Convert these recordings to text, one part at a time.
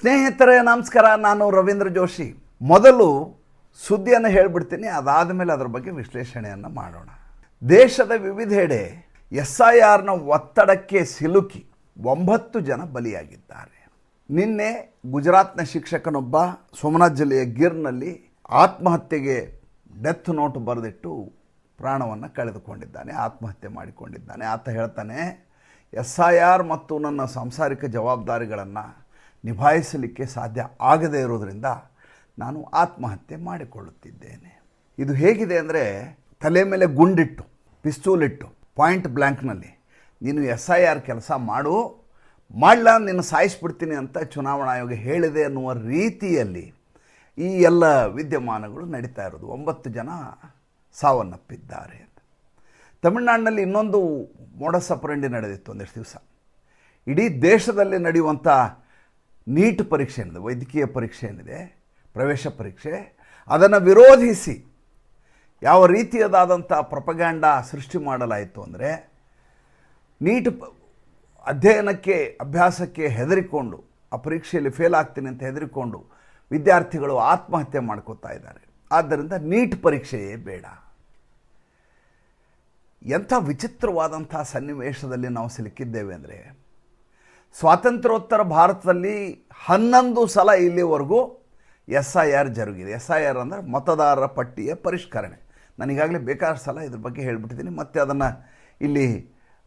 ಸ್ನೇಹಿತರೆ, ನಮಸ್ಕಾರ. ನಾನು ರವೀಂದ್ರ ಜೋಶಿ. ಮೊದಲು ಸುದ್ದಿಯನ್ನು ಹೇಳಿಬಿಡ್ತೀನಿ. ಅದಾದ ಮೇಲೆ ಅದರ ಬಗ್ಗೆ ವಿಶ್ಲೇಷಣೆಯನ್ನು ಮಾಡೋಣ. ದೇಶದ ವಿವಿಧೆಡೆ ಎಸ್ ಐ ಆರ್ನ ಒತ್ತಡಕ್ಕೆ ಸಿಲುಕಿ ಒಂಬತ್ತು ಜನ ಬಲಿಯಾಗಿದ್ದಾರೆ. ನಿನ್ನೆ ಗುಜರಾತ್ನ ಶಿಕ್ಷಕನೊಬ್ಬ ಸೋಮನಾಥ್ ಜಿಲ್ಲೆಯ ಗಿರ್ನಲ್ಲಿ ಆತ್ಮಹತ್ಯೆಗೆ ಡೆತ್ ನೋಟ್ ಬರೆದಿಟ್ಟು ಪ್ರಾಣವನ್ನು ಕಳೆದುಕೊಂಡಿದ್ದಾನೆ, ಆತ್ಮಹತ್ಯೆ ಮಾಡಿಕೊಂಡಿದ್ದಾನೆ. ಆತ ಹೇಳ್ತಾನೆ ಎಸ್ ಐ ಆರ್ ಮತ್ತು ನನ್ನ ಸಾಂಸಾರಿಕ ಜವಾಬ್ದಾರಿಗಳನ್ನು ನಿಭಾಯಿಸಲಿಕ್ಕೆ ಸಾಧ್ಯ ಆಗದೇ ಇರೋದರಿಂದ ನಾನು ಆತ್ಮಹತ್ಯೆ ಮಾಡಿಕೊಳ್ಳುತ್ತಿದ್ದೇನೆ. ಇದು ಹೇಗಿದೆ ಅಂದರೆ ತಲೆ ಮೇಲೆ ಗುಂಡಿಟ್ಟು, ಪಿಸ್ತೂಲಿಟ್ಟು ಪಾಯಿಂಟ್ ಬ್ಲ್ಯಾಂಕ್ನಲ್ಲಿ ನೀನು ಎಸ್ ಐ ಆರ್ ಕೆಲಸ ಮಾಡು, ಮಾಡಲ ನಿನ್ನ ಸಾಯಿಸ್ಬಿಡ್ತೀನಿ ಅಂತ ಚುನಾವಣಾ ಆಯೋಗ ಹೇಳಿದೆ ಅನ್ನುವ ರೀತಿಯಲ್ಲಿ ಈ ಎಲ್ಲ ವಿದ್ಯಮಾನಗಳು ನಡೀತಾ ಇರೋದು. ಒಂಬತ್ತು ಜನ ಸಾವನ್ನಪ್ಪಿದ್ದಾರೆ ತಮಿಳುನಾಡಿನಲ್ಲಿ ಇನ್ನೊಂದು ಮೋಡಸ್ ಅಪರಂಡಿ ನಡೆದಿತ್ತು ಒಂದೆಷ್ಟು ದಿವಸ. ಇಡೀ ದೇಶದಲ್ಲಿ ನಡೆಯುವಂಥ ನೀಟ್ ಪರೀಕ್ಷೆ ಏನಿದೆ, ವೈದ್ಯಕೀಯ ಪರೀಕ್ಷೆ ಏನಿದೆ, ಪ್ರವೇಶ ಪರೀಕ್ಷೆ, ಅದನ್ನು ವಿರೋಧಿಸಿ ಯಾವ ರೀತಿಯದಾದಂಥ ಪ್ರಪಗ್ಯಾಂಡ ಸೃಷ್ಟಿ ಮಾಡಲಾಯಿತು ಅಂದರೆ ನೀಟ್ ಅಧ್ಯಯನಕ್ಕೆ, ಅಭ್ಯಾಸಕ್ಕೆ ಹೆದರಿಕೊಂಡು, ಆ ಪರೀಕ್ಷೆಯಲ್ಲಿ ಫೇಲ್ ಆಗ್ತೀನಿ ಅಂತ ಹೆದರಿಕೊಂಡು ವಿದ್ಯಾರ್ಥಿಗಳು ಆತ್ಮಹತ್ಯೆ ಮಾಡ್ಕೋತಾ ಇದ್ದಾರೆ. ಆದ್ದರಿಂದ ನೀಟ್ ಪರೀಕ್ಷೆಯೇ ಬೇಡ. ಎಂಥ ವಿಚಿತ್ರವಾದಂಥ ಸನ್ನಿವೇಶದಲ್ಲಿ ನಾವು ಸಿಲುಕಿದ್ದೇವೆ ಅಂದರೆ ಸ್ವಾತಂತ್ರ್ಯೋತ್ತರ ಭಾರತದಲ್ಲಿ ಹನ್ನೊಂದು ಸಲ ಇಲ್ಲಿವರೆಗೂ ಎಸ್ ಐ ಆರ್ ಜರುಗಿದೆ. ಎಸ್ ಐ ಆರ್ ಅಂದರೆ ಮತದಾರರ ಪಟ್ಟಿಯ ಪರಿಷ್ಕರಣೆ. ನನಗಾಗಲೇ ಬೇಕಾದ ಸಲ ಇದ್ರ ಬಗ್ಗೆ ಹೇಳಿಬಿಟ್ಟಿದ್ದೀನಿ. ಮತ್ತೆ ಅದನ್ನು ಇಲ್ಲಿ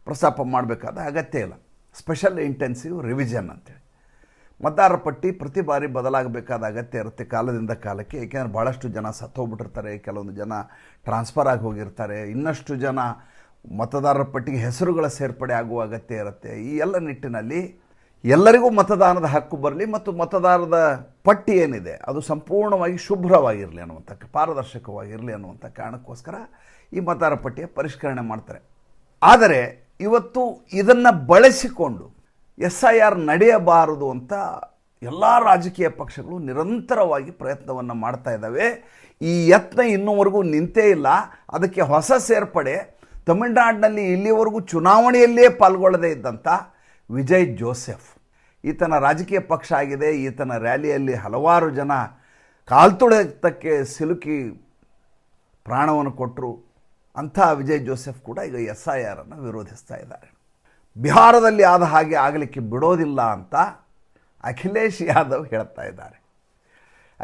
ಪ್ರಸ್ತಾಪ ಮಾಡಬೇಕಾದ ಅಗತ್ಯ ಇಲ್ಲ. ಸ್ಪೆಷಲ್ ಇಂಟೆನ್ಸಿವ್ ರಿವಿಷನ್ ಅಂತೇಳಿ. ಮತದಾರರ ಪಟ್ಟಿ ಪ್ರತಿ ಬಾರಿ ಬದಲಾಗಬೇಕಾದ ಅಗತ್ಯ ಇರುತ್ತೆ ಕಾಲದಿಂದ ಕಾಲಕ್ಕೆ. ಏಕೆಂದರೆ ಭಾಳಷ್ಟು ಜನ ಸತ್ತೋಗ್ಬಿಟ್ಟಿರ್ತಾರೆ. ಕೆಲವೊಂದು ಜನ ಟ್ರಾನ್ಸ್ಫರ್ ಆಗಿ ಹೋಗಿರ್ತಾರೆ. ಇನ್ನಷ್ಟು ಜನ ಮತದಾರರ ಪಟ್ಟಿಗೆ ಹೆಸರುಗಳ ಸೇರ್ಪಡೆ ಆಗುವ ಅಗತ್ಯ ಇರುತ್ತೆ. ಈ ಎಲ್ಲ ನಿಟ್ಟಿನಲ್ಲಿ ಎಲ್ಲರಿಗೂ ಮತದಾನದ ಹಕ್ಕು ಬರಲಿ ಮತ್ತು ಮತದಾರರ ಪಟ್ಟಿ ಏನಿದೆ, ಅದು ಸಂಪೂರ್ಣವಾಗಿ ಶುಭ್ರವಾಗಿರಲಿ ಅನ್ನುವಂಥ ಪಾರದರ್ಶಕವಾಗಿರಲಿ ಅನ್ನುವಂಥ ಕಾರಣಕ್ಕೋಸ್ಕರ ಈ ಮತದಾರ ಪಟ್ಟಿಯ ಪರಿಷ್ಕರಣೆ ಮಾಡ್ತಾರೆ. ಆದರೆ ಇವತ್ತು ಇದನ್ನು ಬಳಸಿಕೊಂಡು ಎಸ್ ಐ ಆರ್ ನಡೆಯಬಾರದು ಅಂತ ಎಲ್ಲ ರಾಜಕೀಯ ಪಕ್ಷಗಳು ನಿರಂತರವಾಗಿ ಪ್ರಯತ್ನವನ್ನು ಮಾಡ್ತಾ ಇದ್ದಾವೆ. ಈ ಯತ್ನ ಇನ್ನೂವರೆಗೂ ನಿಂತೇ ಇಲ್ಲ. ಅದಕ್ಕೆ ಹೊಸ ಸೇರ್ಪಡೆ ತಮಿಳುನಾಡಿನಲ್ಲಿ ಇಲ್ಲಿವರೆಗೂ ಚುನಾವಣೆಯಲ್ಲೇ ಪಾಲ್ಗೊಳ್ಳದೇ ಇದ್ದಂಥ ವಿಜಯ್ ಜೋಸೆಫ್. ಈತನ ರಾಜಕೀಯ ಪಕ್ಷ ಆಗಿದೆ, ಈತನ ರ್ಯಾಲಿಯಲ್ಲಿ ಹಲವಾರು ಜನ ಕಾಲ್ತುಳಿತಕ್ಕೆ ಸಿಲುಕಿ ಪ್ರಾಣವನ್ನು ಕೊಟ್ಟರು ಅಂಥ ವಿಜಯ್ ಜೋಸೆಫ್ ಕೂಡ ಈಗ ಎಸ್ ಐ ಆರನ್ನು ವಿರೋಧಿಸ್ತಾ ಇದ್ದಾರೆ. ಬಿಹಾರದಲ್ಲಿ ಆದ ಹಾಗೆ ಆಗಲಿಕ್ಕೆ ಬಿಡೋದಿಲ್ಲ ಅಂತ ಅಖಿಲೇಶ್ ಯಾದವ್ ಹೇಳ್ತಾ ಇದ್ದಾರೆ.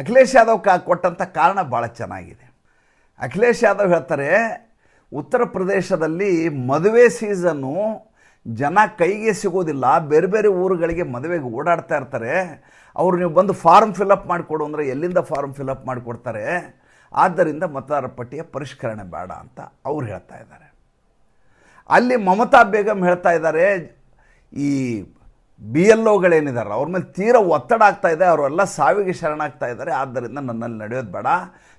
ಅಖಿಲೇಶ್ ಯಾದವ್ ಕಾ ಕೊಟ್ಟಂಥ ಕಾರಣ ಭಾಳ ಚೆನ್ನಾಗಿದೆ. ಅಖಿಲೇಶ್ ಯಾದವ್ ಹೇಳ್ತಾರೆ ಉತ್ತರ ಪ್ರದೇಶದಲ್ಲಿ ಮದುವೆ ಸೀಸನ್ನು ಜನ ಕೈಗೆ ಸಿಗೋದಿಲ್ಲ. ಬೇರೆ ಬೇರೆ ಊರುಗಳಿಗೆ ಮದುವೆಗೆ ಓಡಾಡ್ತಾ ಇರ್ತಾರೆ. ಅವರು ನೀವು ಬಂದು ಫಾರ್ಮ್ ಫಿಲಪ್ ಮಾಡಿಕೊಡು ಅಂದರೆ ಎಲ್ಲಿಂದ ಫಾರ್ಮ್ ಫಿಲಪ್ ಮಾಡಿಕೊಡ್ತಾರೆ? ಆದ್ದರಿಂದ ಮತದಾರ ಪಟ್ಟಿಯ ಪರಿಷ್ಕರಣೆ ಬೇಡ ಅಂತ ಅವ್ರು ಹೇಳ್ತಾ ಇದ್ದಾರೆ. ಅಲ್ಲಿ ಮಮತಾ ಬೇಗಂ ಹೇಳ್ತಾ ಇದ್ದಾರೆ, ಈ ಬಿ ಎಲ್ ಒಗಳೇನಿದ್ದಾರೆ ಅವ್ರ ಮೇಲೆ ತೀರ ಒತ್ತಡ ಆಗ್ತಾ ಇದೆ, ಅವರೆಲ್ಲ ಸಾವಿಗೆ ಶರಣಾಗ್ತಾ ಇದ್ದಾರೆ, ಆದ್ದರಿಂದ ನನ್ನಲ್ಲಿ ನಡೆಯೋದು ಬೇಡ.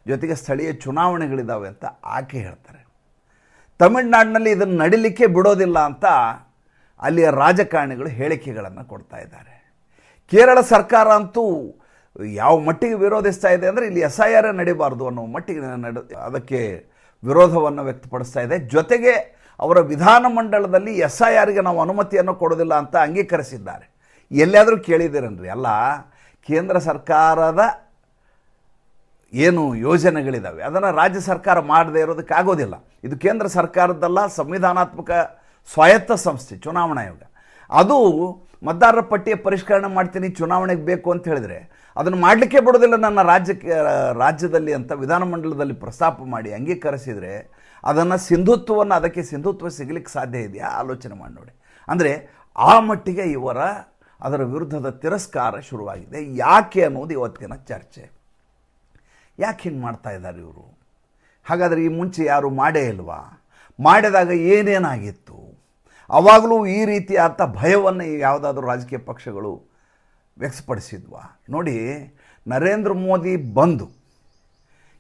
ಜೊತೆಗೆ ಸ್ಥಳೀಯ ಚುನಾವಣೆಗಳಿದ್ದಾವೆ ಅಂತ ಆಕೆ ಹೇಳ್ತಾರೆ. ತಮಿಳುನಾಡಿನಲ್ಲಿ ಇದನ್ನು ನಡಿಲಿಕ್ಕೆ ಬಿಡೋದಿಲ್ಲ ಅಂತ ಅಲ್ಲಿಯ ರಾಜಕಾರಣಿಗಳು ಹೇಳಿಕೆಗಳನ್ನು ಕೊಡ್ತಾ ಇದ್ದಾರೆ. ಕೇರಳ ಸರ್ಕಾರ ಅಂತೂ ಯಾವ ಮಟ್ಟಿಗೆ ವಿರೋಧಿಸ್ತಾ ಇದೆ ಅಂದರೆ ಇಲ್ಲಿ ಎಸ್ ಐ ಆರ್ ನಡಿಬಾರ್ದು ಅನ್ನೋ ಮಟ್ಟಿಗೆ ನಡೆ ಅದಕ್ಕೆ ವಿರೋಧವನ್ನು ವ್ಯಕ್ತಪಡಿಸ್ತಾ ಇದೆ. ಜೊತೆಗೆ ಅವರ ವಿಧಾನಮಂಡಲದಲ್ಲಿ ಎಸ್ ಐ ಆರ್ಗೆ ನಾವು ಅನುಮತಿಯನ್ನು ಕೊಡೋದಿಲ್ಲ ಅಂತ ಅಂಗೀಕರಿಸಿದ್ದಾರೆ. ಎಲ್ಲಿಯಾದರೂ ಕೇಳಿದ್ದೀರನ್ರಿ? ಅಲ್ಲ, ಕೇಂದ್ರ ಸರ್ಕಾರದ ಏನು ಯೋಜನೆಗಳಿದ್ದಾವೆ ಅದನ್ನು ರಾಜ್ಯ ಸರ್ಕಾರ ಮಾಡದೇ ಇರೋದಕ್ಕೆ ಆಗೋದಿಲ್ಲ. ಇದು ಕೇಂದ್ರ ಸರ್ಕಾರದ್ದಲ್ಲ, ಸಂವಿಧಾನಾತ್ಮಕ ಸ್ವಾಯತ್ತ ಸಂಸ್ಥೆ, ಚುನಾವಣಾ ಆಯೋಗ. ಅದು ಮತದಾರರ ಪಟ್ಟಿಯ ಪರಿಷ್ಕರಣೆ ಮಾಡ್ತೀನಿ, ಚುನಾವಣೆಗೆ ಬೇಕು ಅಂತ ಹೇಳಿದರೆ ಅದನ್ನು ಮಾಡಲಿಕ್ಕೆ ಬಿಡೋದಿಲ್ಲ ನನ್ನ ರಾಜ್ಯಕ್ಕೆ, ರಾಜ್ಯದಲ್ಲಿ ಅಂತ ವಿಧಾನಮಂಡಲದಲ್ಲಿ ಪ್ರಸ್ತಾಪ ಮಾಡಿ ಅಂಗೀಕರಿಸಿದರೆ ಅದನ್ನು ಸಿಂಧುತ್ವವನ್ನು, ಅದಕ್ಕೆ ಸಿಂಧುತ್ವ ಸಿಗಲಿಕ್ಕೆ ಸಾಧ್ಯ ಇದೆಯಾ? ಆಲೋಚನೆ ಮಾಡಿ ನೋಡಿ. ಅಂದರೆ ಆ ಮಟ್ಟಿಗೆ ಇವರ ಅದರ ವಿರುದ್ಧದ ತಿರಸ್ಕಾರ ಶುರುವಾಗಿದೆ. ಯಾಕೆ ಅನ್ನೋದು ಇವತ್ತಿನ ಚರ್ಚೆ. ಯಾಕೆ ಹಿಂಗೆ ಮಾಡ್ತಾ ಇದ್ದಾರೆ ಇವರು? ಹಾಗಾದರೆ ಈ ಮುಂಚೆ ಯಾರು ಮಾಡೇ ಇಲ್ವಾ? ಮಾಡಿದಾಗ ಏನೇನಾಗಿತ್ತು? ಆವಾಗಲೂ ಈ ರೀತಿಯಾದ ಭಯವನ್ನು ಯಾವುದಾದ್ರೂ ರಾಜಕೀಯ ಪಕ್ಷಗಳು ವ್ಯಕ್ತಪಡಿಸಿದ್ವಾ? ನೋಡಿ, ನರೇಂದ್ರ ಮೋದಿ ಬಂದು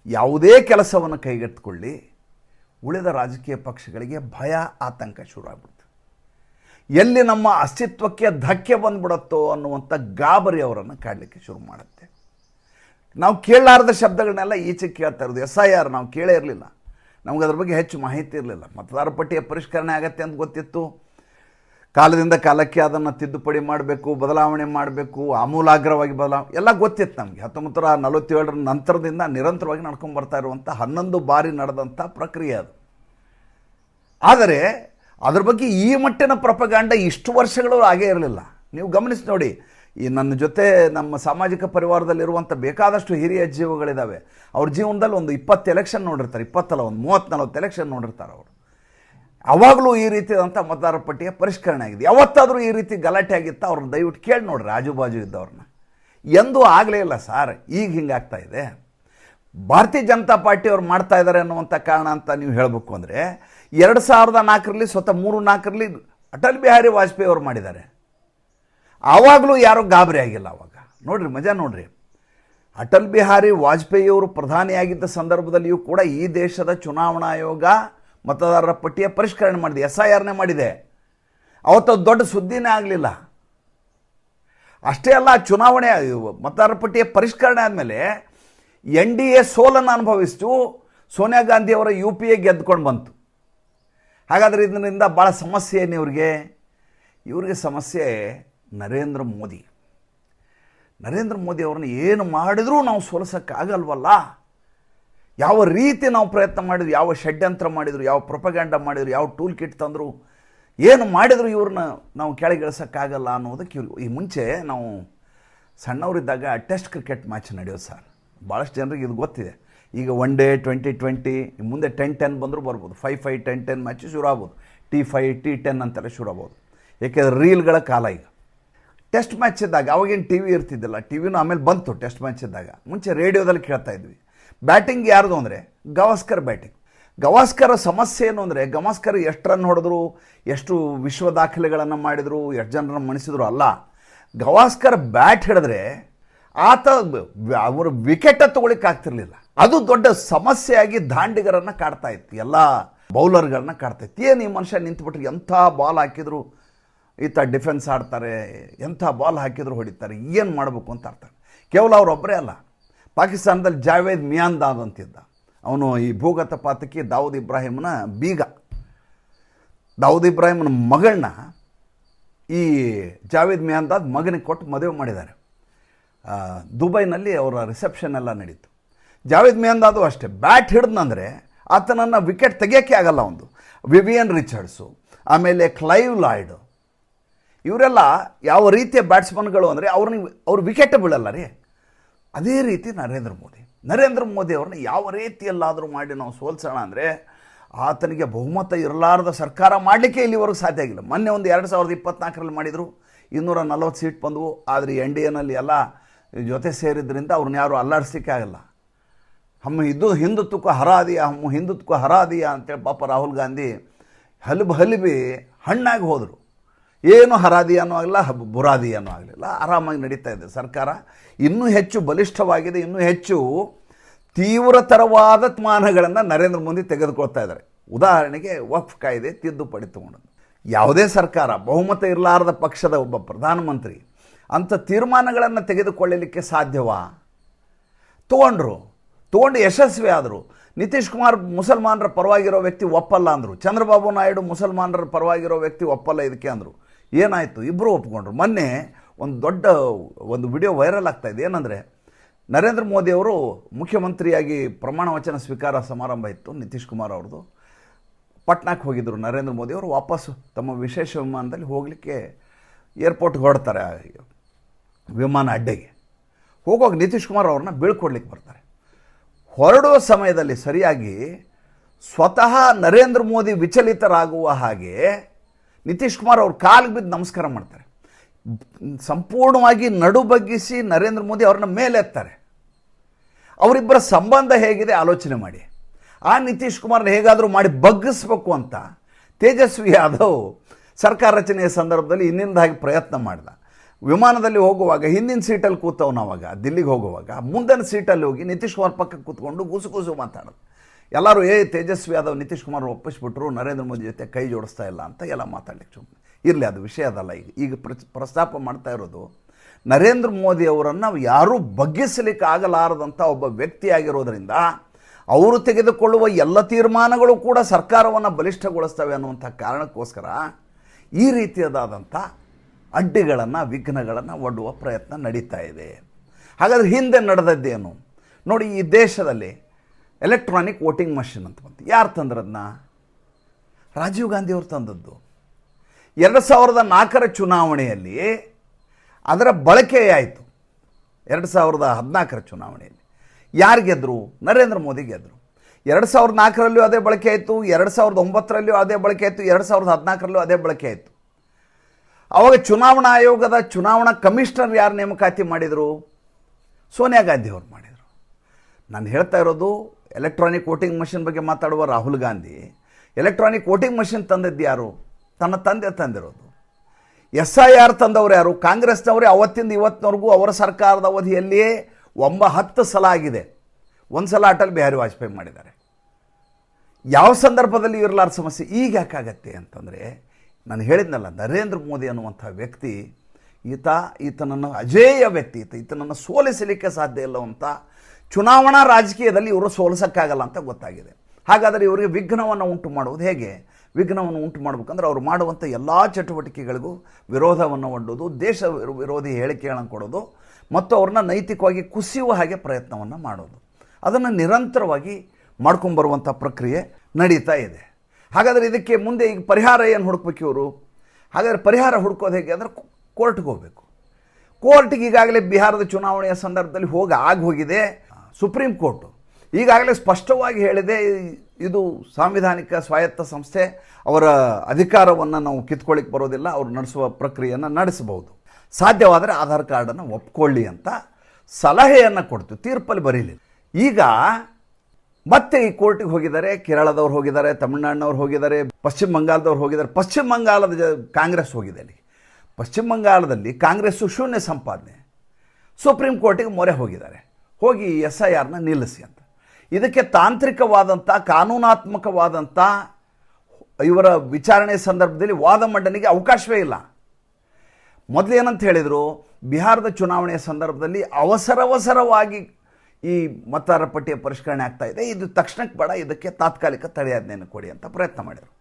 ಯಾವುದೇ ಕೆಲಸವನ್ನು ಕೈಗೆತ್ತಿಕೊಳ್ಳಿ, ಉಳಿದ ರಾಜಕೀಯ ಪಕ್ಷಗಳಿಗೆ ಭಯ, ಆತಂಕ ಶುರುವಾಗ್ಬಿಡ್ತು. ಎಲ್ಲಿ ನಮ್ಮ ಅಸ್ತಿತ್ವಕ್ಕೆ ಧಕ್ಕೆ ಬಂದ್ಬಿಡುತ್ತೋ ಅನ್ನುವಂಥ ಗಾಬರಿ ಅವರನ್ನು ಕಾಡಲಿಕ್ಕೆ ಶುರು ಮಾಡುತ್ತೆ. ನಾವು ಕೇಳಲಾರದ ಶಬ್ದಗಳನ್ನೆಲ್ಲ ಈಚೆ ಕೇಳ್ತಾ ಇರೋದು. ಎಸ್ ಐ ಆರ್ ನಾವು ಕೇಳೇ ಇರಲಿಲ್ಲ. ನಮ್ಗೆ ಅದ್ರ ಬಗ್ಗೆ ಹೆಚ್ಚು ಮಾಹಿತಿ ಇರಲಿಲ್ಲ. ಮತದಾರ ಪಟ್ಟಿಯ ಪರಿಷ್ಕರಣೆ ಆಗತ್ತೆ ಅಂತ ಗೊತ್ತಿತ್ತು. ಕಾಲದಿಂದ ಕಾಲಕ್ಕೆ ಅದನ್ನು ತಿದ್ದುಪಡಿ ಮಾಡಬೇಕು, ಬದಲಾವಣೆ ಮಾಡಬೇಕು, ಆಮೂಲಾಗ್ರವಾಗಿ ಬದಲಾವ ಎಲ್ಲ ಗೊತ್ತಿತ್ತು ನಮಗೆ. ಹತ್ತೊಂಬತ್ತರ ನಲವತ್ತೇಳರ ನಂತರದಿಂದ ನಿರಂತರವಾಗಿ ನಡ್ಕೊಂಡು ಬರ್ತಾ ಇರುವಂಥ ಹನ್ನೊಂದು ಬಾರಿ ನಡೆದಂಥ ಪ್ರಕ್ರಿಯೆ ಅದು. ಆದರೆ ಅದ್ರ ಬಗ್ಗೆ ಈ ಮಟ್ಟಿನ ಪ್ರಪಗಾಂಡ ಇಷ್ಟು ವರ್ಷಗಳು ಆಗೇ ಇರಲಿಲ್ಲ. ನೀವು ಗಮನಿಸಿ ನೋಡಿ ಈ ನನ್ನ ಜೊತೆ ನಮ್ಮ ಸಾಮಾಜಿಕ ಪರಿವಾರದಲ್ಲಿರುವಂಥ ಬೇಕಾದಷ್ಟು ಹಿರಿಯ ಜೀವಗಳಿದ್ದಾವೆ ಅವ್ರ ಜೀವನದಲ್ಲಿ ಒಂದು ಇಪ್ಪತ್ತು ಎಲೆಕ್ಷನ್ ನೋಡಿರ್ತಾರೆ, ಇಪ್ಪತ್ತಲ್ಲ, ಒಂದು ಮೂವತ್ತು ನಲ್ವತ್ತು ಎಲೆಕ್ಷನ್ ನೋಡಿರ್ತಾರೆ ಅವರು. ಅವಾಗಲೂ ಈ ರೀತಿಯಾದಂಥ ಮತದಾರ ಪಟ್ಟಿಯ ಪರಿಷ್ಕರಣೆ ಆಗಿದೆ. ಯಾವತ್ತಾದರೂ ಈ ರೀತಿ ಗಲಾಟೆ ಆಗಿತ್ತು ಅವ್ರನ್ನ ದಯವಿಟ್ಟು ಕೇಳಿ ನೋಡ್ರಿ ಆಜು ಬಾಜು ಇದ್ದವ್ರನ್ನ. ಎಂದೂ ಆಗಲೇ ಇಲ್ಲ ಸರ್, ಈಗ ಹಿಂಗಾಗ್ತಾ ಇದೆ. ಭಾರತೀಯ ಜನತಾ ಪಾರ್ಟಿ ಅವ್ರು ಮಾಡ್ತಾ ಇದ್ದಾರೆ ಅನ್ನುವಂಥ ಕಾರಣ ಅಂತ ನೀವು ಹೇಳಬೇಕು ಅಂದರೆ, ಎರಡು ಸಾವಿರದ ನಾಲ್ಕರಲ್ಲಿ, ಸ್ವತಃ ಮೂರು ನಾಲ್ಕರಲ್ಲಿ ಅಟಲ್ ಬಿಹಾರಿ ವಾಜಪೇಯಿ ಅವರು ಮಾಡಿದ್ದಾರೆ. ಆವಾಗಲೂ ಯಾರೂ ಗಾಬರಿ ಆಗಿಲ್ಲ ಅವಾಗ. ನೋಡ್ರಿ, ಮಜಾ ನೋಡ್ರಿ. ಅಟಲ್ ಬಿಹಾರಿ ವಾಜಪೇಯಿಯವರು ಪ್ರಧಾನಿಯಾಗಿದ್ದ ಸಂದರ್ಭದಲ್ಲಿಯೂ ಕೂಡ ಈ ದೇಶದ ಚುನಾವಣಾ ಆಯೋಗ ಮತದಾರರ ಪಟ್ಟಿಯ ಪರಿಷ್ಕರಣೆ ಮಾಡಿದೆ ಎಸ್ ಐ ಆರ್ನೇ ಮಾಡಿದೆ. ಅವತ್ತು ದೊಡ್ಡ ಸುದ್ದಿನೇ ಆಗಲಿಲ್ಲ. ಅಷ್ಟೇ ಅಲ್ಲ, ಚುನಾವಣೆ, ಮತದಾರರ ಪಟ್ಟಿಯ ಪರಿಷ್ಕರಣೆ ಆದಮೇಲೆ ಎನ್ ಡಿ ಎ ಸೋಲನ್ನು ಅನುಭವಿಸ್ತು. ಸೋನಿಯಾ ಗಾಂಧಿಯವರ ಯು ಪಿ ಎ ಗೆದ್ಕೊಂಡು ಬಂತು. ಹಾಗಾದರೆ ಇದರಿಂದ ಭಾಳ ಸಮಸ್ಯೆ ಏನು ಇವ್ರಿಗೆ? ಇವ್ರಿಗೆ ಸಮಸ್ಯೆ ನರೇಂದ್ರ ಮೋದಿ. ನರೇಂದ್ರ ಮೋದಿ ಅವ್ರನ್ನ ಏನು ಮಾಡಿದರೂ ನಾವು ಸೋಲಿಸೋಕ್ಕಾಗಲ್ವಲ್ಲ? ಯಾವ ರೀತಿ ನಾವು ಪ್ರಯತ್ನ ಮಾಡಿದ್ರು ಯಾವ ಷಡ್ಯಂತ್ರ ಮಾಡಿದ್ರು, ಯಾವ ಪ್ರೊಪಗ್ಯಾಂಡ ಮಾಡಿದ್ರು, ಯಾವ ಟೂಲ್ ಕಿಟ್ ತಂದರು, ಏನು ಮಾಡಿದ್ರು ಇವ್ರನ್ನ ನಾವು ಕೆಳಗಿಳಿಸೋಕ್ಕಾಗಲ್ಲ ಅನ್ನೋದಕ್ಕೆ ಇವ್ರು ಈ ಮುಂಚೆ ನಾವು ಸಣ್ಣವರಿದ್ದಾಗ ಟೆಸ್ಟ್ ಕ್ರಿಕೆಟ್ ಮ್ಯಾಚ್ ನಡೆಯೋದು ಸರ್. ಭಾಳಷ್ಟು ಜನರಿಗೆ ಇದು ಗೊತ್ತಿದೆ. ಈಗ ಒನ್ ಡೇ ಟ್ವೆಂಟಿ ಟ್ವೆಂಟಿ ಮುಂದೆ ಟೆನ್ ಟೆನ್ ಬಂದರೂ ಬರ್ಬೋದು. Five five ten ten match ಶುರು ಆಗ್ಬೋದು. ಟಿ ಫೈ, ಟಿ ಟೆನ್ ಅಂತೆಲ್ಲ ಶುರು ಆಗ್ಬೋದು. ಏಕೆಂದರೆ ರೀಲ್ಗಳ ಕಾಲ ಈಗ. ಟೆಸ್ಟ್ ಮ್ಯಾಚ್ ಇದ್ದಾಗ, ಅವಾಗೇನು ಟಿ ವಿ ಇರ್ತಿದ್ದಿಲ್ಲ ಟಿ ವಿನೂ ಆಮೇಲೆ ಬಂತು ಟೆಸ್ಟ್ ಮ್ಯಾಚ್ ಇದ್ದಾಗ. ಮುಂಚೆ ರೇಡಿಯೋದಲ್ಲಿ ಕೇಳ್ತಾ ಇದ್ವಿ. ಬ್ಯಾಟಿಂಗ್ ಯಾರ್ದು ಅಂದರೆ, ಗವಾಸ್ಕರ್ ಬ್ಯಾಟಿಂಗ್. ಗವಾಸ್ಕರ ಸಮಸ್ಯೆ ಏನು ಅಂದರೆ, ಗವಾಸ್ಕರ್ ಎಷ್ಟು ರನ್ ಹೊಡೆದ್ರು, ಎಷ್ಟು ವಿಶ್ವ ದಾಖಲೆಗಳನ್ನು ಮಾಡಿದರು, ಎಷ್ಟು ಜನರನ್ನು ಮಣಿಸಿದ್ರು ಅಲ್ಲ. ಗವಾಸ್ಕರ್ ಬ್ಯಾಟ್ ಹಿಡಿದ್ರೆ ಆತ ಅವರು ವಿಕೆಟ ತಗೊಳಿಕ್ಕೆ ಆಗ್ತಿರ್ಲಿಲ್ಲ. ಅದು ದೊಡ್ಡ ಸಮಸ್ಯೆಯಾಗಿ ದಾಂಡಿಗರನ್ನು ಕಾಡ್ತಾ ಇತ್ತು. ಎಲ್ಲ ಬೌಲರ್ಗಳನ್ನ ಕಾಡ್ತಾ ಇತ್ತು. ಏನು ಈ ಮನುಷ್ಯ ನಿಂತುಬಿಟ್ರೆ, ಎಂಥ ಬಾಲ್ ಹಾಕಿದ್ರು ಈತ ಡಿಫೆನ್ಸ್ ಆಡ್ತಾರೆ, ಎಂಥ ಬಾಲ್ ಹಾಕಿದ್ರು ಹೊಡಿತಾರೆ, ಏನು ಮಾಡಬೇಕು ಅಂತ ಅರ್ಥ. ಕೇವಲ ಅವರೊಬ್ಬರೇ ಅಲ್ಲ. ಪಾಕಿಸ್ತಾನದಲ್ಲಿ ಜಾವೇದ್ ಮಿಯಾಂದಾದ್ ಅಂತಿದ್ದ. ಅವನು ಈ ಭೂಗತ ಪಾತಕಿ ದಾವೂದ್ ಇಬ್ರಾಹಿಮ್ನ ಬೀಗ. ದಾವೂದ್ ಇಬ್ರಾಹಿಮ್ನ ಮಗಳನ್ನ ಈ ಜಾವೇದ್ ಮಿಯಾಂದಾದ್ ಮಗನಿಗೆ ಕೊಟ್ಟು ಮದುವೆ ಮಾಡಿದ್ದಾರೆ. ದುಬೈನಲ್ಲಿ ಅವರ ರಿಸೆಪ್ಷನ್ ಎಲ್ಲ ನಡೀತು. ಜಾವೇದ್ ಮಿಯಾಂದಾದು ಅಷ್ಟೇ ಬ್ಯಾಟ್ ಹಿಡಿದ್ನಂದರೆ ಆತನನ್ನು ವಿಕೆಟ್ ತೆಗಿಯೋಕ್ಕೆ ಆಗಲ್ಲ ಒಂದು. ವಿವಿಯನ್ ರಿಚರ್ಡ್ಸು, ಆಮೇಲೆ ಕ್ಲೈವ್ ಲಾಯ್ಡು ಇವರೆಲ್ಲ ಯಾವ ರೀತಿಯ ಬ್ಯಾಟ್ಸ್ಮನ್ಗಳು ಅಂದರೆ ಅವ್ರನ್ನ ಅವ್ರು ವಿಕೆಟ್ ಬೀಳಲ್ಲ ರೀ. ಅದೇ ರೀತಿ ನರೇಂದ್ರ ಮೋದಿ. ನರೇಂದ್ರ ಮೋದಿ ಅವ್ರನ್ನ ಯಾವ ರೀತಿಯಲ್ಲಾದರೂ ಮಾಡಿ ನಾವು ಸೋಲ್ಸೋಣ ಅಂದರೆ ಆತನಿಗೆ ಬಹುಮತ ಇರಲಾರದ ಸರ್ಕಾರ ಮಾಡಲಿಕ್ಕೆ ಇಲ್ಲಿವರೆಗೂ ಸಾಧ್ಯ ಆಗಿಲ್ಲ. ಮೊನ್ನೆ ಒಂದು ಎರಡು ಸಾವಿರದ ಇಪ್ಪತ್ನಾಲ್ಕರಲ್ಲಿ ಮಾಡಿದರು. ಇನ್ನೂರ ನಲ್ವತ್ತು ಸೀಟ್ ಬಂದವು. ಆದರೆ ಎನ್ ಡಿ ಎನಲ್ಲಿ ಎಲ್ಲ ಜೊತೆ ಸೇರಿದ್ರಿಂದ ಅವ್ರನ್ನ ಯಾರು ಅಲ್ಲಾಡಿಸ್ಲಿಕ್ಕೆ ಆಗಲ್ಲ. ಹಮ್ಮ ಇದು ಹಿಂದುತ್ವಕ್ಕೂ ಹರಾದಿಯ, ಹಮ್ಮ ಹಿಂದುತ್ವಕ್ಕೂ ಹರಾದಿಯಾ ಅಂತೇಳಿ ಪಾಪ ರಾಹುಲ್ ಗಾಂಧಿ ಹಲಿಬ್ ಹಲಿಬಿ ಹಣ್ಣಾಗಿ ಹೋದರು. ಏನು ಹರಾದಿ ಅನ್ನೋ ಆಗಲಿಲ್ಲ ಬುರಾದಿ ಅನ್ನೋ ಆಗಲಿಲ್ಲ. ಆರಾಮಾಗಿ ನಡೀತಾ ಇದೆ ಸರ್ಕಾರ. ಇನ್ನೂ ಹೆಚ್ಚು ಬಲಿಷ್ಠವಾಗಿದೆ, ಇನ್ನೂ ಹೆಚ್ಚು ತೀವ್ರತರವಾದ ಮಾನಗಳನ್ನು ನರೇಂದ್ರ ಮೋದಿ ತೆಗೆದುಕೊಳ್ತಾ ಇದ್ದಾರೆ. ಉದಾಹರಣೆಗೆ ವಕ್ಫ್ ಕಾಯ್ದೆ ತಿದ್ದುಪಡಿ ತಗೊಂಡು ಯಾವುದೇ ಸರ್ಕಾರ, ಬಹುಮತ ಇರಲಾರದ ಪಕ್ಷದ ಒಬ್ಬ ಪ್ರಧಾನಮಂತ್ರಿ, ಅಂಥ ತೀರ್ಮಾನಗಳನ್ನು ತೆಗೆದುಕೊಳ್ಳಲಿಕ್ಕೆ ಸಾಧ್ಯವಾ? ತೊಗೊಂಡ್ರು, ತೊಗೊಂಡು ಯಶಸ್ವಿ ಆದರು. ನಿತೀಶ್ ಕುಮಾರ್ ಮುಸಲ್ಮಾನರ ಪರವಾಗಿರೋ ವ್ಯಕ್ತಿ ಒಪ್ಪಲ್ಲ ಅಂದರು. ಚಂದ್ರಬಾಬು ನಾಯ್ಡು ಮುಸಲ್ಮಾನರ ಪರವಾಗಿರೋ ವ್ಯಕ್ತಿ ಒಪ್ಪಲ್ಲ ಇದಕ್ಕೆ ಅಂದರು. ಏನಾಯಿತು? ಇಬ್ಬರು ಒಪ್ಕೊಂಡ್ರು. ಮೊನ್ನೆ ಒಂದು ದೊಡ್ಡ ಒಂದು ವಿಡಿಯೋ ವೈರಲ್ ಆಗ್ತಾ ಇದೆ. ಏನಂದರೆ, ನರೇಂದ್ರ ಮೋದಿಯವರು ಮುಖ್ಯಮಂತ್ರಿಯಾಗಿ ಪ್ರಮಾಣ ವಚನ ಸ್ವೀಕಾರ ಸಮಾರಂಭ ಇತ್ತು, ನಿತೀಶ್ ಕುಮಾರ್ ಅವ್ರದ್ದು ಪಟ್ನಾಕ್ಕೆ ಹೋಗಿದ್ದರು ನರೇಂದ್ರ ಮೋದಿ ಅವರು ವಾಪಸ್ಸು ತಮ್ಮ ವಿಶೇಷ ವಿಮಾನದಲ್ಲಿ ಹೋಗಲಿಕ್ಕೆ ಏರ್ಪೋರ್ಟ್ಗೆ ಹೊರಡ್ತಾರೆ ವಿಮಾನ ಅಡ್ಡೆಗೆ. ಹೋಗುವಾಗ ನಿತೀಶ್ ಕುಮಾರ್ ಅವ್ರನ್ನ ಬೀಳ್ಕೊಡ್ಲಿಕ್ಕೆ ಬರ್ತಾರೆ. ಹೊರಡುವ ಸಮಯದಲ್ಲಿ ಸರಿಯಾಗಿ ಸ್ವತಃ ನರೇಂದ್ರ ಮೋದಿ ವಿಚಲಿತರಾಗುವ ಹಾಗೆ ನಿತೀಶ್ ಕುಮಾರ್ ಅವ್ರ ಕಾಲಿಗೆ ಬಿದ್ದು ನಮಸ್ಕಾರ ಮಾಡ್ತಾರೆ. ಸಂಪೂರ್ಣವಾಗಿ ನಡು ಬಗ್ಗಿಸಿ ನರೇಂದ್ರ ಮೋದಿ ಅವ್ರನ್ನ ಮೇಲೆತ್ತಾರೆ. ಅವರಿಬ್ಬರ ಸಂಬಂಧ ಹೇಗಿದೆ ಆಲೋಚನೆ ಮಾಡಿ. ಆ ನಿತೀಶ್ ಕುಮಾರ್ನ ಹೇಗಾದರೂ ಮಾಡಿ ಬಗ್ಗಿಸ್ಬೇಕು ಅಂತ ತೇಜಸ್ವಿ ಯಾದವ್ ಸರ್ಕಾರ ರಚನೆಯ ಸಂದರ್ಭದಲ್ಲಿ ಇನ್ನಿಂದ ಹಾಗೆ ಪ್ರಯತ್ನ ಮಾಡಿದ. ವಿಮಾನದಲ್ಲಿ ಹೋಗುವಾಗ ಹಿಂದಿನ ಸೀಟಲ್ಲಿ ಕೂತವನು ಅವಾಗ ದಿಲ್ಲಿಗೆ ಹೋಗುವಾಗ, ಮುಂದಿನ ಸೀಟಲ್ಲಿ ಹೋಗಿ ನಿತೀಶ್ ಕುಮಾರ್ ಪಕ್ಕಕ್ಕೆ ಕೂತ್ಕೊಂಡು ಗುಸು ಗುಸು ಮಾತಾಡೋದು. ಎಲ್ಲರೂ, ಏ, ತೇಜಸ್ವಿ ಯಾದವ್, ನಿತೀಶ್ ಕುಮಾರ್ ಒಪ್ಪಿಸ್ಬಿಟ್ರು, ನರೇಂದ್ರ ಮೋದಿ ಜೊತೆ ಕೈ ಜೋಡಿಸ್ತಾ ಇಲ್ಲ ಅಂತ ಎಲ್ಲ ಮಾತಾಡ್ಲಿಕ್ಕೆ ಸುಮ್ಮನೆ ಇರಲಿ, ಅದು ವಿಷಯ ಅದಲ್ಲ. ಈಗ ಈಗ ಪ್ರ- ಪ್ರಸ್ತಾಪ ಮಾಡ್ತಾ ಇರೋದು, ನರೇಂದ್ರ ಮೋದಿ ಅವರನ್ನು ಯಾರೂ ಬಗ್ಗಿಸಲಿಕ್ಕೆ ಆಗಲಾರದಂಥ ಒಬ್ಬ ವ್ಯಕ್ತಿಯಾಗಿರೋದ್ರಿಂದ, ಅವರು ತೆಗೆದುಕೊಳ್ಳುವ ಎಲ್ಲ ತೀರ್ಮಾನಗಳು ಕೂಡ ಸರ್ಕಾರವನ್ನು ಬಲಿಷ್ಠಗೊಳಿಸ್ತವೆ ಅನ್ನುವಂಥ ಕಾರಣಕ್ಕೋಸ್ಕರ ಈ ರೀತಿಯದಾದಂಥ ಅಡ್ಡಿಗಳನ್ನು, ವಿಘ್ನಗಳನ್ನು ಒಡ್ಡುವ ಪ್ರಯತ್ನ ನಡೀತಾ ಇದೆ. ಹಾಗಾದರೆ ಹಿಂದೆ ನಡೆದದ್ದೇನು? ನೋಡಿ, ಈ ದೇಶದಲ್ಲಿ ಎಲೆಕ್ಟ್ರಾನಿಕ್ ವೋಟಿಂಗ್ ಮಷಿನ್ ಅಂತ ಬಂತು. ಯಾರು ತಂದ್ರದನ್ನ ರಾಜೀವ್ ಗಾಂಧಿ ಅವರು ತಂದದ್ದು. ಎರಡು ಸಾವಿರದ ನಾಲ್ಕರ ಚುನಾವಣೆಯಲ್ಲಿ ಅದರ ಬಳಕೆಯಾಯಿತು ಎರಡು ಸಾವಿರದ ಹದಿನಾಲ್ಕರ ಚುನಾವಣೆಯಲ್ಲಿ. ಯಾರು ಗೆದ್ದರು ನರೇಂದ್ರ ಮೋದಿ ಗೆದ್ದರು ಎರಡು ಸಾವಿರದ ನಾಲ್ಕರಲ್ಲೂ ಅದೇ ಬಳಕೆ ಆಯಿತು, ಎರಡು ಸಾವಿರದ ಒಂಬತ್ತರಲ್ಲೂ ಅದೇ ಬಳಕೆ ಆಯಿತು, ಎರಡು ಸಾವಿರದ ಹದಿನಾಲ್ಕರಲ್ಲೂ ಅದೇ ಬಳಕೆ ಆಯಿತು. ಅವಾಗ ಚುನಾವಣಾ ಆಯೋಗದ ಚುನಾವಣಾ ಕಮಿಷನರ್ ಯಾರು ನೇಮಕಾತಿ ಮಾಡಿದರು? ಸೋನಿಯಾ ಗಾಂಧಿ ಅವರು ಮಾಡಿದರು. ನಾನು ಹೇಳ್ತಾ ಇರೋದು ಎಲೆಕ್ಟ್ರಾನಿಕ್ ವೋಟಿಂಗ್ ಮಷಿನ್ ಬಗ್ಗೆ ಮಾತಾಡುವ Rahul Gandhi, electronic voting machine ತಂದದ್ದು ಯಾರು? ತನ್ನ ತಂದೆ ತಂದಿರೋದು. ಎಸ್ ಐ ಆರ್ ತಂದವರು ಯಾರು? ಕಾಂಗ್ರೆಸ್ನವರೇ ಅವತ್ತಿಂದ ಇವತ್ತಿನವರೆಗೂ ಅವರ ಸರ್ಕಾರದ ಅವಧಿಯಲ್ಲಿಯೇ ಒಂಬ ಹತ್ತು ಸಲ ಆಗಿದೆ. ಒಂದು ಸಲ ಅಟಲ್ ಬಿಹಾರಿ ವಾಜಪೇಯಿ ಮಾಡಿದ್ದಾರೆ. ಯಾವ ಸಂದರ್ಭದಲ್ಲಿ ಇರಲಾರ ಸಮಸ್ಯೆ? ಈಗ ಯಾಕಾಗತ್ತೆ ಅಂತಂದರೆ, ನಾನು ಹೇಳಿದ್ನಲ್ಲ, ನರೇಂದ್ರ ಮೋದಿ ಅನ್ನುವಂಥ ವ್ಯಕ್ತಿ, ಈತ, ಈತನನ್ನು ಅಜೇಯ ವ್ಯಕ್ತಿ, ಈತ, ಈತನನ್ನು ಸೋಲಿಸಲಿಕ್ಕೆ ಸಾಧ್ಯ ಇಲ್ಲವಂತ ಚುನಾವಣಾ ರಾಜಕೀಯದಲ್ಲಿ ಇವರು ಸೋಲಿಸೋಕ್ಕಾಗಲ್ಲ ಅಂತ ಗೊತ್ತಾಗಿದೆ. ಹಾಗಾದರೆ ಇವರಿಗೆ ವಿಘ್ನವನ್ನು ಉಂಟು ಮಾಡುವುದು ಹೇಗೆ? ವಿಘ್ನವನ್ನು ಉಂಟು ಮಾಡಬೇಕಂದ್ರೆ ಅವರು ಮಾಡುವಂಥ ಎಲ್ಲ ಚಟುವಟಿಕೆಗಳಿಗೂ ವಿರೋಧವನ್ನು ಒಡ್ಡೋದು, ದೇಶ ವಿರೋ- ವಿರೋಧಿ ಹೇಳಿಕೆಗಳನ್ನು ಕೊಡೋದು, ಮತ್ತು ಅವ್ರನ್ನ ನೈತಿಕವಾಗಿ ಕುಸಿಯುವ ಹಾಗೆ ಪ್ರಯತ್ನವನ್ನು ಮಾಡೋದು. ಅದನ್ನು ನಿರಂತರವಾಗಿ ಮಾಡ್ಕೊಂಬರುವಂಥ ಪ್ರಕ್ರಿಯೆ ನಡೀತಾ ಇದೆ. ಹಾಗಾದರೆ ಇದಕ್ಕೆ ಮುಂದೆ ಈಗ ಪರಿಹಾರ ಏನು ಹುಡುಕ್ಬೇಕು ಇವರು? ಹಾಗಾದರೆ ಪರಿಹಾರ ಹುಡುಕೋದು ಹೇಗೆ ಅಂದರೆ ಕೋರ್ಟ್ಗೆ ಹೋಗಬೇಕು. ಕೋರ್ಟ್ಗೆ ಈಗಾಗಲೇ ಬಿಹಾರದ ಚುನಾವಣೆಯ ಸಂದರ್ಭದಲ್ಲಿ ಹೋಗಿ ಆಗಿ ಹೋಗಿದೆ. Supreme court. ಈಗಾಗಲೇ ಸ್ಪಷ್ಟವಾಗಿ ಹೇಳಿದೆ, ಇದು ಸಾಂವಿಧಾನಿಕ ಸ್ವಾಯತ್ತ ಸಂಸ್ಥೆ, ಅವರ ಅಧಿಕಾರವನ್ನು ನಾವು ಕಿತ್ಕೊಳ್ಳಿಕ್ಕೆ ಬರೋದಿಲ್ಲ, ಅವರು ನಡೆಸುವ ಪ್ರಕ್ರಿಯೆಯನ್ನು ನಡೆಸಬಹುದು. ಸಾಧ್ಯವಾದರೆ ಆಧಾರ್ ಕಾರ್ಡನ್ನು ಒಪ್ಕೊಳ್ಳಿ ಅಂತ ಸಲಹೆಯನ್ನು ಕೊಡ್ತು, ತೀರ್ಪಲ್ಲಿ ಬರೀಲಿ. ಈಗ ಮತ್ತೆ ಈ ಕೋರ್ಟಿಗೆ ಹೋಗಿದ್ದಾರೆ, ಕೇರಳದವ್ರು ಹೋಗಿದ್ದಾರೆ, ತಮಿಳುನಾಡಿನವ್ರು ಹೋಗಿದ್ದಾರೆ, ಪಶ್ಚಿಮ ಬಂಗಾಳದವ್ರು ಹೋಗಿದ್ದಾರೆ. ಪಶ್ಚಿಮ ಬಂಗಾಳದ ಜ, ಕಾಂಗ್ರೆಸ್ ಹೋಗಿದೆ ಅಲ್ಲಿ ಪಶ್ಚಿಮ ಬಂಗಾಳದಲ್ಲಿ ಕಾಂಗ್ರೆಸ್ಸು ಶೂನ್ಯ ಸಂಪಾದನೆ. ಸುಪ್ರೀಂ ಕೋರ್ಟಿಗೆ ಮೊರೆ ಹೋಗಿದ್ದಾರೆ. ಹೋಗಿ ಎಸ್ ಐ ಆರ್ನ ನಿಲ್ಲಿಸಿ ಅಂತ. ಇದಕ್ಕೆ ತಾಂತ್ರಿಕವಾದಂಥ, ಕಾನೂನಾತ್ಮಕವಾದಂಥ ಇವರ ವಿಚಾರಣೆ ಸಂದರ್ಭದಲ್ಲಿ ವಾದ ಮಂಡನೆಗೆ ಅವಕಾಶವೇ ಇಲ್ಲ. ಮೊದಲೇನಂತ ಹೇಳಿದರು, ಬಿಹಾರದ ಚುನಾವಣೆಯ ಸಂದರ್ಭದಲ್ಲಿ ಅವಸರವಸರವಾಗಿ ಈ ಮತದಾರರ ಪಟ್ಟಿಯ ಪರಿಷ್ಕರಣೆ ಆಗ್ತಾ ಇದೆ. ಇದು ತಕ್ಷಣಕ್ಕೆ ಬೇಡ, ಇದಕ್ಕೆ ತಾತ್ಕಾಲಿಕ ತಡೆಯಾಜ್ಞೆಯನ್ನು ಕೊಡಿ ಅಂತ ಪ್ರಯತ್ನ ಮಾಡಿದರು.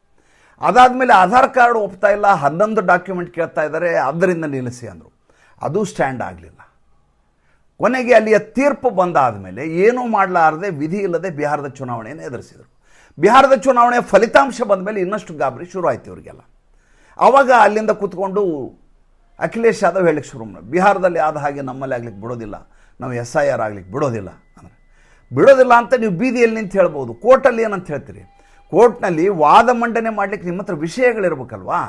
ಅದಾದಮೇಲೆ ಆಧಾರ್ ಕಾರ್ಡ್ ಒಪ್ತಾ ಇಲ್ಲ, ಹನ್ನೊಂದು ಡಾಕ್ಯುಮೆಂಟ್ ಕೇಳ್ತಾ ಇದ್ದಾರೆ, ಅದರಿಂದ ನಿಲ್ಲಿಸಿ ಅಂದರು. ಅದು ಸ್ಟ್ಯಾಂಡ್ ಆಗಲಿಲ್ಲ. ಕೊನೆಗೆ ಅಲ್ಲಿಯ ತೀರ್ಪು ಬಂದಾದ ಮೇಲೆ ಏನೂ ಮಾಡಲಾರದೆ ವಿಧಿ ಇಲ್ಲದೆ ಬಿಹಾರದ ಚುನಾವಣೆಯನ್ನು ಎದುರಿಸಿದರು. ಬಿಹಾರದ ಚುನಾವಣೆಯ ಫಲಿತಾಂಶ ಬಂದ ಮೇಲೆ ಇನ್ನಷ್ಟು ಗಾಬರಿ ಶುರು ಆಯ್ತು ಇವರಿಗೆಲ್ಲ. ಆವಾಗ ಅಲ್ಲಿಂದ ಕೂತ್ಕೊಂಡು ಅಖಿಲೇಶ್ ಯಾದವ್ ಹೇಳಕ್ಕೆ ಶುರು ಮಾಡಿ, ಬಿಹಾರದಲ್ಲಿ ಆದ ಹಾಗೆ ನಮ್ಮಲ್ಲಿ ಆಗ್ಲಿಕ್ಕೆ ಬಿಡೋದಿಲ್ಲ, ನಾವು ಎಸ್ ಐ ಆರ್ ಆಗ್ಲಿಕ್ಕೆ ಬಿಡೋದಿಲ್ಲ ಅಂದರೆ. ಬಿಡೋದಿಲ್ಲ ಅಂತ ನೀವು ಬೀದಿಯಲ್ಲಿ ನಿಂತು ಹೇಳ್ಬೋದು, ಕೋರ್ಟಲ್ಲಿ ಏನಂತ ಹೇಳ್ತೀರಿ? ಕೋರ್ಟ್ನಲ್ಲಿ ವಾದ ಮಂಡನೆ ಮಾಡಲಿಕ್ಕೆ ನಿಮ್ಮ ಹತ್ರ ವಿಷಯಗಳಿರ್ಬೇಕಲ್ವಾ?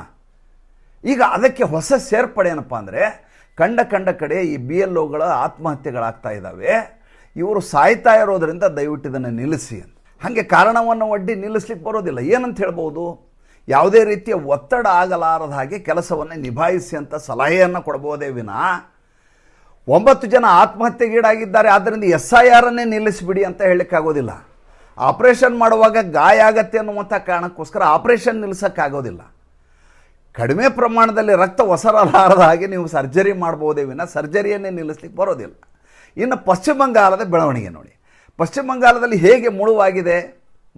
ಈಗ ಅದಕ್ಕೆ ಹೊಸ ಸೇರ್ಪಡೆ ಏನಪ್ಪ ಅಂದರೆ ಕಂಡ ಕಂಡ ಕಡೆ ಈ ಬಿ ಎಲ್ ಒಗಳ ಆತ್ಮಹತ್ಯೆಗಳಾಗ್ತಾ ಇದ್ದಾವೆ. ಇವರು ಸಾಯ್ತಾ ಇರೋದರಿಂದ ದಯವಿಟ್ಟು ಇದನ್ನು ನಿಲ್ಲಿಸಿ ಅಂತ. ಹಾಗೆ ಕಾರಣವನ್ನು ಒಡ್ಡಿ ನಿಲ್ಲಿಸ್ಲಿಕ್ಕೆ ಬರೋದಿಲ್ಲ. ಏನಂತ ಹೇಳ್ಬೋದು? ಯಾವುದೇ ರೀತಿಯ ಒತ್ತಡ ಆಗಲಾರದ ಹಾಗೆ ಕೆಲಸವನ್ನು ನಿಭಾಯಿಸಿ ಅಂತ ಸಲಹೆಯನ್ನು ಕೊಡ್ಬೋದೇ ವಿನ? ಒಂಬತ್ತು ಜನ ಆತ್ಮಹತ್ಯೆಗೀಡಾಗಿದ್ದಾರೆ. ಆದ್ದರಿಂದ ಎಸ್ ಐ ಆರನ್ನೇ ನಿಲ್ಲಿಸಿಬಿಡಿ ಅಂತ ಹೇಳಲಿಕ್ಕಾಗೋದಿಲ್ಲ. ಆಪರೇಷನ್ ಮಾಡುವಾಗ ಗಾಯ ಆಗತ್ತೆ ಅನ್ನುವಂಥ ಕಾರಣಕ್ಕೋಸ್ಕರ ಆಪರೇಷನ್ ನಿಲ್ಲಿಸೋಕ್ಕಾಗೋದಿಲ್ಲ. ಕಡಿಮೆ ಪ್ರಮಾಣದಲ್ಲಿ ರಕ್ತ ಒಸರಲಾರದ ಹಾಗೆ ನೀವು ಸರ್ಜರಿ ಮಾಡ್ಬೋದೇ ವಿನ ಸರ್ಜರಿಯನ್ನೇ ನಿಲ್ಲಿಸ್ಲಿಕ್ಕೆ ಬರೋದಿಲ್ಲ. ಇನ್ನು ಪಶ್ಚಿಮ ಬಂಗಾಳದ ಬೆಳವಣಿಗೆ ನೋಡಿ. ಪಶ್ಚಿಮ ಬಂಗಾಳದಲ್ಲಿ ಹೇಗೆ ಮುಳುವಾಗಿದೆ?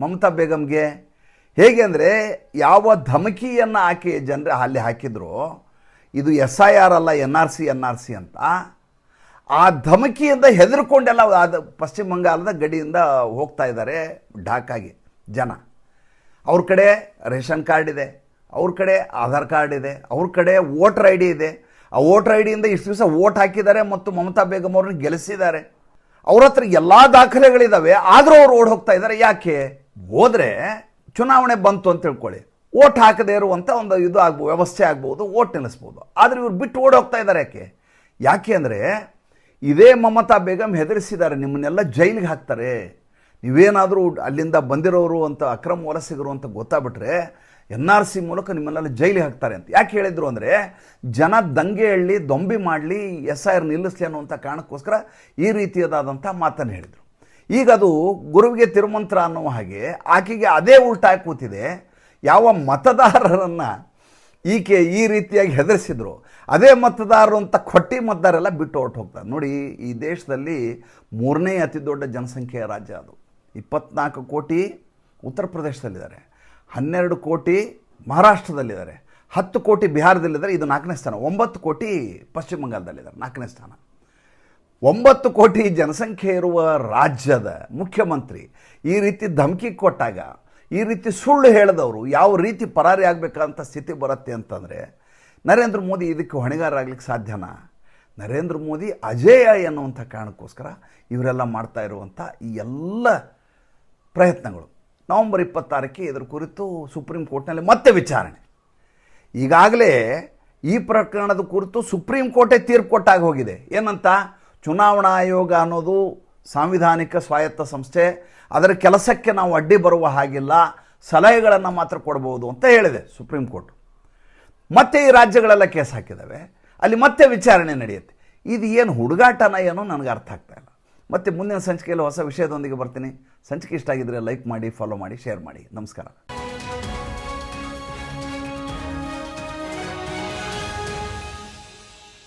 ಮಮತಾ ಬೇಗಂಗೆ ಹೇಗೆ ಅಂದರೆ ಯಾವ ಧಮಕಿಯನ್ನು ಹಾಕಿ ಜನರು ಅಲ್ಲಿ ಹಾಕಿದ್ರು, ಇದು ಎಸ್ ಐ ಆರ್ ಅಲ್ಲ N R C N R C ಅಂತ. ಆ ಧಮಕಿಯಿಂದ ಹೆದರ್ಕೊಂಡೆಲ್ಲ ಅದು ಪಶ್ಚಿಮ ಬಂಗಾಳದ ಗಡಿಯಿಂದ ಹೋಗ್ತಾ ಇದ್ದಾರೆ ಢಾಕಾಗೆ ಜನ. ಅವ್ರ ಕಡೆ ರೇಷನ್ ಕಾರ್ಡ್ ಇದೆ. ಅವ್ರ ಕಡೆ ಆಧಾರ್ ಕಾರ್ಡ್ ಇದೆ, ಅವ್ರ ಕಡೆ ವೋಟರ್ ಐ ಡಿ ಇದೆ. ಆ ವೋಟರ್ ಐ ಡಿಯಿಂದ ಇಷ್ಟು ದಿವಸ ವೋಟ್ ಹಾಕಿದ್ದಾರೆ ಮತ್ತು ಮಮತಾ ಬೇಗಂ ಅವ್ರನ್ನ ಗೆಲ್ಲಿಸಿದ್ದಾರೆ. ಅವ್ರ ಹತ್ರ ಎಲ್ಲ ದಾಖಲೆಗಳಿದ್ದಾವೆ ಆದರೂ ಅವ್ರು ಓಡ್ ಹೋಗ್ತಾ ಇದ್ದಾರೆ. ಯಾಕೆ? ಹೋದರೆ ಚುನಾವಣೆ ಬಂತು ಅಂತ ತಿಳ್ಕೊಳ್ಳಿ. ಓಟ್ ಹಾಕದೇ ಇರುವಂಥ ಒಂದು ಇದು ಆಗ್ಬೋದು ವ್ಯವಸ್ಥೆ ಆಗ್ಬೋದು ಓಟ್ ನೆನೆಸ್ಬೋದು ಆದರೆ ಇವ್ರು ಬಿಟ್ಟು ಓಡ್ ಹೋಗ್ತಾ ಇದ್ದಾರೆ ಯಾಕೆ? ಯಾಕೆ ಅಂದರೆ ಇದೇ ಮಮತಾ ಬೇಗಂ ಹೆದರಿಸಿದ್ದಾರೆ, ನಿಮ್ಮನ್ನೆಲ್ಲ ಜೈಲಿಗೆ ಹಾಕ್ತಾರೆ. ನೀವೇನಾದರೂ ಅಲ್ಲಿಂದ ಬಂದಿರೋರು ಅಂತ ಅಕ್ರಮ ವಲಸಿಗರು ಅಂತ ಗೊತ್ತಾಗ್ಬಿಟ್ರೆ ಎನ್ ಆರ್ ಸಿ ಮೂಲಕ ನಿಮ್ಮನ್ನೆಲ್ಲ ಜೈಲಿಗೆ ಹಾಕ್ತಾರೆ ಅಂತ. ಯಾಕೆ ಹೇಳಿದರು ಅಂದರೆ, ಜನ ದಂಗೆ ಹೇಳಿ ದೊಂಬಿ ಮಾಡಲಿ, ಎಸ್ ಐ ಆರ್ ನಿಲ್ಲಿಸಲಿ ಅನ್ನುವಂಥ ಕಾರಣಕ್ಕೋಸ್ಕರ ಈ ರೀತಿಯದಾದಂಥ ಮಾತನ್ನು ಹೇಳಿದರು. ಈಗ ಅದು ಗುರುವಿಗೆ ತಿರುಮಂತ್ರ ಅನ್ನುವ ಹಾಗೆ ಆಕೆಗೆ ಅದೇ ಉಲ್ಟಾ ಕೂತಿದೆ. ಯಾವ ಮತದಾರರನ್ನು ಈಕೆ ಈ ರೀತಿಯಾಗಿ ಹೆದರಿಸಿದ್ರು, ಅದೇ ಮತದಾರರು ಅಂತ ಕೊಟ್ಟಿ ಮತದಾರೆಲ್ಲ ಬಿಟ್ಟು ಹೊರಟು ಹೋಗ್ತಾರೆ. ನೋಡಿ, ಈ ದೇಶದಲ್ಲಿ ಮೂರನೇ ಅತಿ ದೊಡ್ಡ ಜನಸಂಖ್ಯೆಯ ರಾಜ್ಯ ಅದು. ಇಪ್ಪತ್ನಾಲ್ಕು ಕೋಟಿ ಉತ್ತರ ಪ್ರದೇಶದಲ್ಲಿದ್ದಾರೆ. ಹನ್ನೆರಡು ಕೋಟಿ ಮಹಾರಾಷ್ಟ್ರದಲ್ಲಿದ್ದಾರೆ. ಹತ್ತು ಕೋಟಿ ಬಿಹಾರದಲ್ಲಿದ್ದಾರೆ. ಇದು ನಾಲ್ಕನೇ ಸ್ಥಾನ. ಒಂಬತ್ತು ಕೋಟಿ ಪಶ್ಚಿಮ ಬಂಗಾಳದಲ್ಲಿದ್ದಾರೆ. ನಾಲ್ಕನೇ ಸ್ಥಾನ. ಒಂಬತ್ತು ಕೋಟಿ ಜನಸಂಖ್ಯೆ ಇರುವ ರಾಜ್ಯದ ಮುಖ್ಯಮಂತ್ರಿ ಈ ರೀತಿ ಧಮಕಿ ಕೊಟ್ಟಾಗ, ಈ ರೀತಿ ಸುಳ್ಳು ಹೇಳಿದವರು ಯಾವ ರೀತಿ ಪರಾರಿ ಆಗಬೇಕಂತ ಸ್ಥಿತಿ ಬರುತ್ತೆ ಅಂತಂದರೆ, ನರೇಂದ್ರ ಮೋದಿ ಇದಕ್ಕೆ ಹೊಣೆಗಾರರಾಗ್ಲಿಕ್ಕೆ ಸಾಧ್ಯನಾ? ನರೇಂದ್ರ ಮೋದಿ ಅಜೇಯ ಎನ್ನುವಂಥ ಕಾರಣಕ್ಕೋಸ್ಕರ ಇವರೆಲ್ಲ ಮಾಡ್ತಾ ಇರುವಂಥ ಈ ಎಲ್ಲ ಪ್ರಯತ್ನಗಳು. ನವೆಂಬರ್ ಇಪ್ಪತ್ತಾರಕ್ಕೆ ಇದರ ಕುರಿತು ಸುಪ್ರೀಂ ಕೋರ್ಟ್ನಲ್ಲಿ ಮತ್ತೆ ವಿಚಾರಣೆ. ಈಗಾಗಲೇ ಈ ಪ್ರಕರಣದ ಕುರಿತು ಸುಪ್ರೀಂ ಕೋರ್ಟೇ ತೀರ್ಪು ಕೊಟ್ಟಾಗ ಹೋಗಿದೆ. ಏನಂತ? ಚುನಾವಣಾ ಆಯೋಗ ಅನ್ನೋದು ಸಾಂವಿಧಾನಿಕ ಸ್ವಾಯತ್ತ ಸಂಸ್ಥೆ. ಅದರ ಕೆಲಸಕ್ಕೆ ನಾವು ಅಡ್ಡಿ ಬರುವ ಹಾಗಿಲ್ಲ. ಸಲಹೆಗಳನ್ನು ಮಾತ್ರ ಕೊಡ್ಬೋದು ಅಂತ ಹೇಳಿದೆ ಸುಪ್ರೀಂ ಕೋರ್ಟ್. ಮತ್ತೆ ಈ ರಾಜ್ಯಗಳೆಲ್ಲ ಕೇಸ್ ಹಾಕಿದ್ದಾವೆ. ಅಲ್ಲಿ ಮತ್ತೆ ವಿಚಾರಣೆ ನಡೆಯುತ್ತೆ. ಇದು ಏನು ಹುಡುಗಾಟನ ಏನೋ ನನಗೆ ಅರ್ಥ ಆಗ್ತಾ ಇಲ್ಲ. ಮತ್ತೆ ಮುಂದಿನ ಸಂಚಿಕೆಯಲ್ಲಿ ಹೊಸ ವಿಷಯದೊಂದಿಗೆ ಬರ್ತೀನಿ. ಸಂಚಿಕೆ ಇಷ್ಟ ಆಗಿದ್ರೆ ಲೈಕ್ ಮಾಡಿ ಫಾಲೋ ಮಾಡಿ ಶೇರ್ ಮಾಡಿ. ನಮಸ್ಕಾರ.